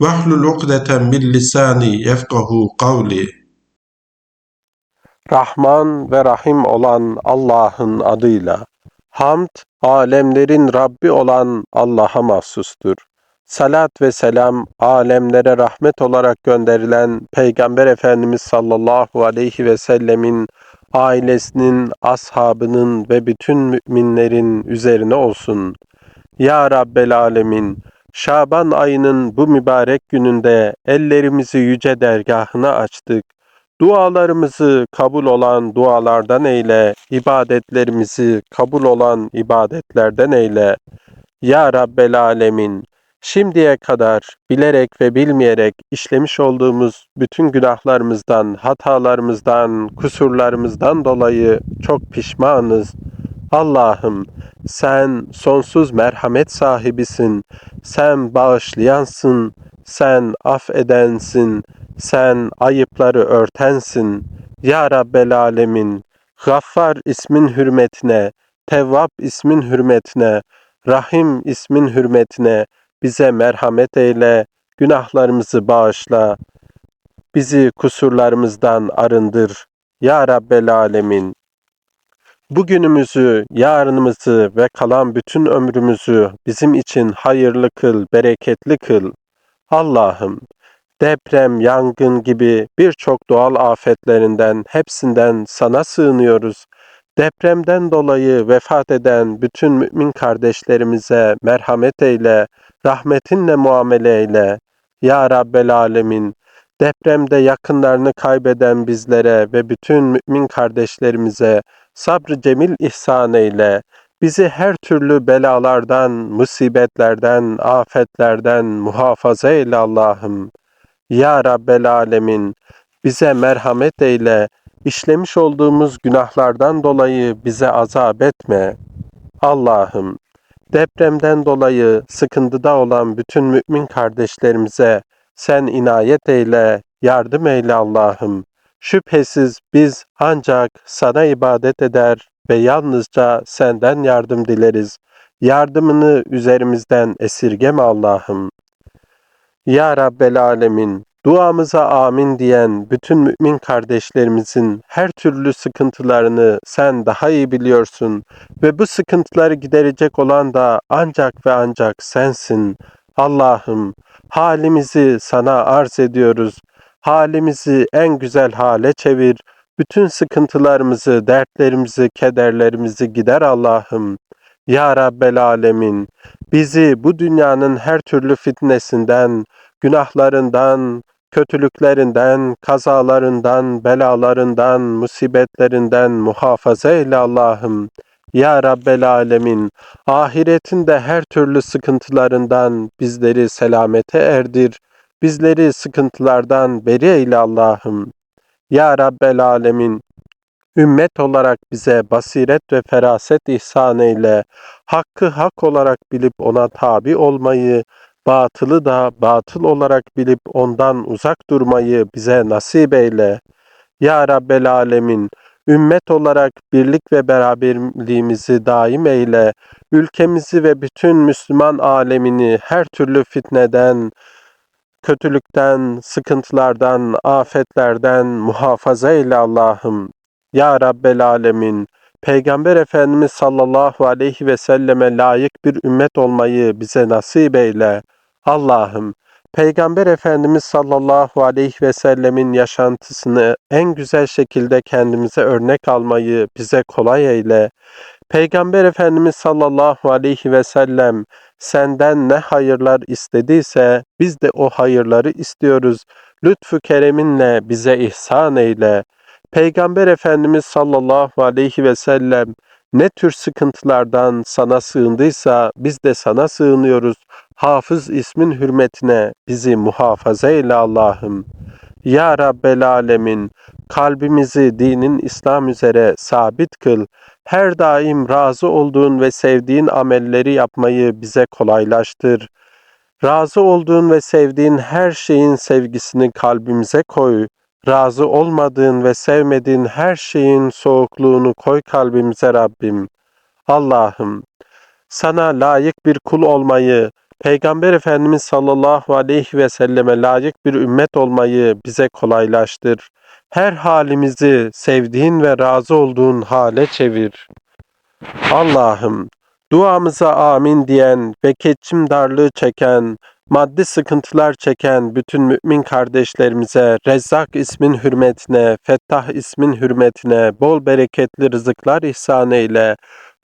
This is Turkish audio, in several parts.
Vahlul ukdeten min lisani yefkahu kavli. Rahman ve Rahim olan Allah'ın adıyla. Hamd, alemlerin Rabbi olan Allah'a mahsustur. Salat ve selam, alemlere rahmet olarak gönderilen Peygamber Efendimiz sallallahu aleyhi ve sellemin ailesinin, ashabının ve bütün müminlerin üzerine olsun. Ya Rabbel Alemin, Şaban ayının bu mübarek gününde ellerimizi yüce dergahına açtık. Dualarımızı kabul olan dualardan eyle, ibadetlerimizi kabul olan ibadetlerden eyle. Ya Rabbel Alemin, şimdiye kadar bilerek ve bilmeyerek işlemiş olduğumuz bütün günahlarımızdan, hatalarımızdan, kusurlarımızdan dolayı çok pişmanız. Allah'ım sen sonsuz merhamet sahibisin, sen bağışlayansın, sen affedensin, sen ayıpları örtensin. Ya Rabbel Alemin, Gaffar ismin hürmetine, Tevvab ismin hürmetine, Rahim ismin hürmetine bize merhamet eyle, günahlarımızı bağışla, bizi kusurlarımızdan arındır. Ya Rabbel Alemin, Bugünümüzü, yarınımızı ve kalan bütün ömrümüzü bizim için hayırlı kıl, bereketli kıl. Allah'ım, deprem, yangın gibi birçok doğal afetlerinden hepsinden sana sığınıyoruz. Depremden dolayı vefat eden bütün mümin kardeşlerimize merhamet eyle, rahmetinle muamele eyle. Ya Rabbel Alemin, depremde yakınlarını kaybeden bizlere ve bütün mümin kardeşlerimize sabrı cemil ihsan eyle. Bizi her türlü belalardan, musibetlerden, afetlerden muhafaza eyle Allah'ım. Ya Rabbel Alemin, bize merhamet eyle. İşlemiş olduğumuz günahlardan dolayı bize azap etme. Allah'ım, depremden dolayı sıkıntıda olan bütün mümin kardeşlerimize sen inayet eyle, yardım eyle Allah'ım. Şüphesiz biz ancak sana ibadet eder ve yalnızca senden yardım dileriz. Yardımını üzerimizden esirgeme Allah'ım. Ya Rabbel Alemin, duamıza amin diyen bütün mümin kardeşlerimizin her türlü sıkıntılarını sen daha iyi biliyorsun ve bu sıkıntıları giderecek olan da ancak ve ancak sensin. Allah'ım, halimizi sana arz ediyoruz. Halimizi en güzel hale çevir. Bütün sıkıntılarımızı, dertlerimizi, kederlerimizi gider Allah'ım. Ya Rabbel Alemin, bizi bu dünyanın her türlü fitnesinden, günahlarından, kötülüklerinden, kazalarından, belalarından, musibetlerinden muhafaza eyle Allah'ım. Ya Rabbel Alemin, ahiretin de her türlü sıkıntılarından bizleri selamete erdir. Bizleri sıkıntılardan beri eyle Allah'ım. Ya Rabbel Alemin, ümmet olarak bize basiret ve feraset ihsan eyle. Hakkı hak olarak bilip ona tabi olmayı, batılı da batıl olarak bilip ondan uzak durmayı bize nasip eyle. Ya Rabbel Alemin, ümmet olarak birlik ve beraberliğimizi daim eyle. Ülkemizi ve bütün Müslüman alemini her türlü fitneden, kötülükten, sıkıntılardan, afetlerden muhafaza eyle Allah'ım. Ya Rabbel Alemin, Peygamber Efendimiz sallallahu aleyhi ve selleme layık bir ümmet olmayı bize nasip eyle. Allah'ım, Peygamber Efendimiz sallallahu aleyhi ve sellemin yaşantısını en güzel şekilde kendimize örnek almayı bize kolay eyle. Peygamber Efendimiz sallallahu aleyhi ve sellem senden ne hayırlar istediyse biz de o hayırları istiyoruz. Lütfu kereminle bize ihsan eyle. Peygamber Efendimiz sallallahu aleyhi ve sellem ne tür sıkıntılardan sana sığındıysa biz de sana sığınıyoruz. Hafız ismin hürmetine bizi muhafaza eyle Allah'ım. Ya Rabbel Alemin, kalbimizi dinin İslam üzere sabit kıl. Her daim razı olduğun ve sevdiğin amelleri yapmayı bize kolaylaştır. Razı olduğun ve sevdiğin her şeyin sevgisini kalbimize koy. Razı olmadığın ve sevmediğin her şeyin soğukluğunu koy kalbimize Rabbim. Allah'ım, sana layık bir kul olmayı, Peygamber Efendimiz sallallahu aleyhi ve selleme layık bir ümmet olmayı bize kolaylaştır. Her halimizi sevdiğin ve razı olduğun hale çevir. Allah'ım, duamıza amin diyen ve keçim darlığı çeken, maddi sıkıntılar çeken bütün mümin kardeşlerimize Rezzak ismin hürmetine, Fettah ismin hürmetine bol bereketli rızıklar ihsan eyle.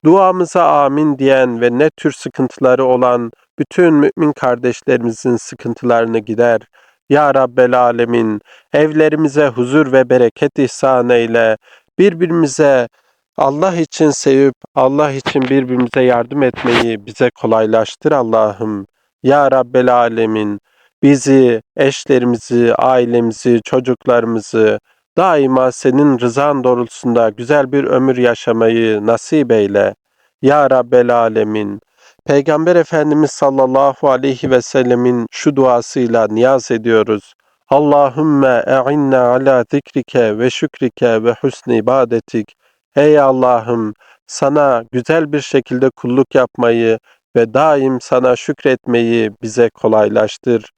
Duamıza amin diyen ve ne tür sıkıntıları olan bütün mümin kardeşlerimizin sıkıntılarını gider. Ya Rabbel Alemin, evlerimize huzur ve bereket ihsan eyle. Birbirimize Allah için sevip Allah için birbirimize yardım etmeyi bize kolaylaştır Allah'ım. Ya Rabbel Alemin, bizi, eşlerimizi, ailemizi, çocuklarımızı daima senin rızan doğrultusunda güzel bir ömür yaşamayı nasip eyle. Ya Rabbel Alemin, Peygamber Efendimiz sallallahu aleyhi ve sellemin şu duasıyla niyaz ediyoruz. Allahümme e'inna ala zikrike ve şükrike ve husni ibadetik. Ey Allah'ım sana güzel bir şekilde kulluk yapmayı ve daim sana şükretmeyi bize kolaylaştır.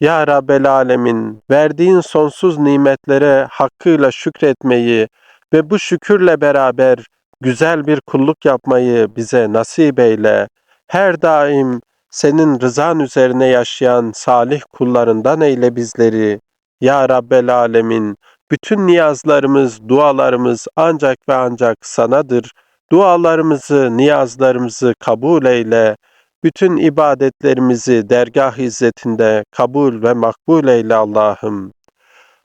Ya Rabbel Alemin, verdiğin sonsuz nimetlere hakkıyla şükretmeyi ve bu şükürle beraber güzel bir kulluk yapmayı bize nasip eyle. Her daim senin rızan üzerine yaşayan salih kullarından eyle bizleri. Ya Rabbel Alemin, bütün niyazlarımız, dualarımız ancak ve ancak sanadır. Dualarımızı, niyazlarımızı kabul eyle. Bütün ibadetlerimizi dergah izzetinde kabul ve makbul eyle Allah'ım.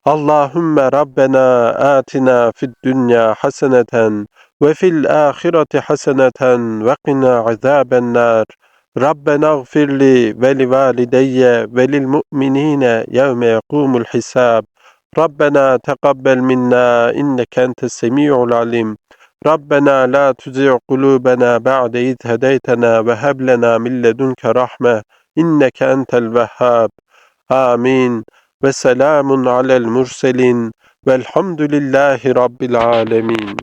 Allahümme Rabbena atina fid dünya haseneten ve fil ahireti haseneten ve qina azaben nar. Rabbena gfirli ve li valideyye ve lil mu'minine yevme yekumul hisab. Rabbena teqabbel minna inneke entes semi'ul alim. Rabbena la tuzi' kulubena ba'de iz hedeytena ve heb lena min ledunke rahme inneke entel vehhab. Amin. Ve selamun alel murselin velhamdülillahi rabbil alemin.